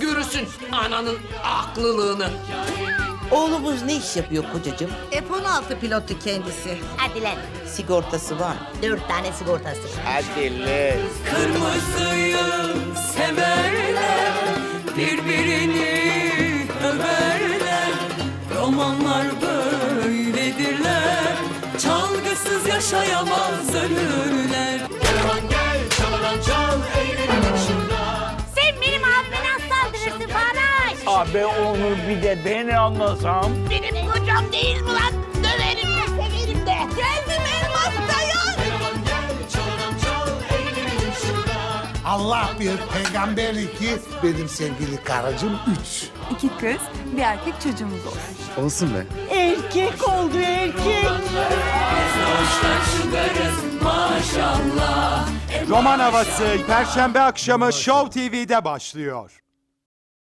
Görürsün ananın aklılığını. Oğlumuz ne iş yapıyor kocacığım? F-16 pilotu kendisi. Hadi lan. Sigortası var? Dört tane sigortası. Hadi lan. Kırmızıyı severler Birbirini överler Romanlar böyledirler Çalgısız yaşayamaz ölürler Abi onu bir de beni anlasam. Benim kocam değil mi lan? Döverim de severim de. Geldim elmas dayan. Allah bir, peygamber iki, benim sevgili karıcığım üç. İki kız, bir erkek çocuğumuz olsun. Olsun be. Erkek oldu erkek. Roman Havası Perşembe akşamı Show TV'de başlıyor.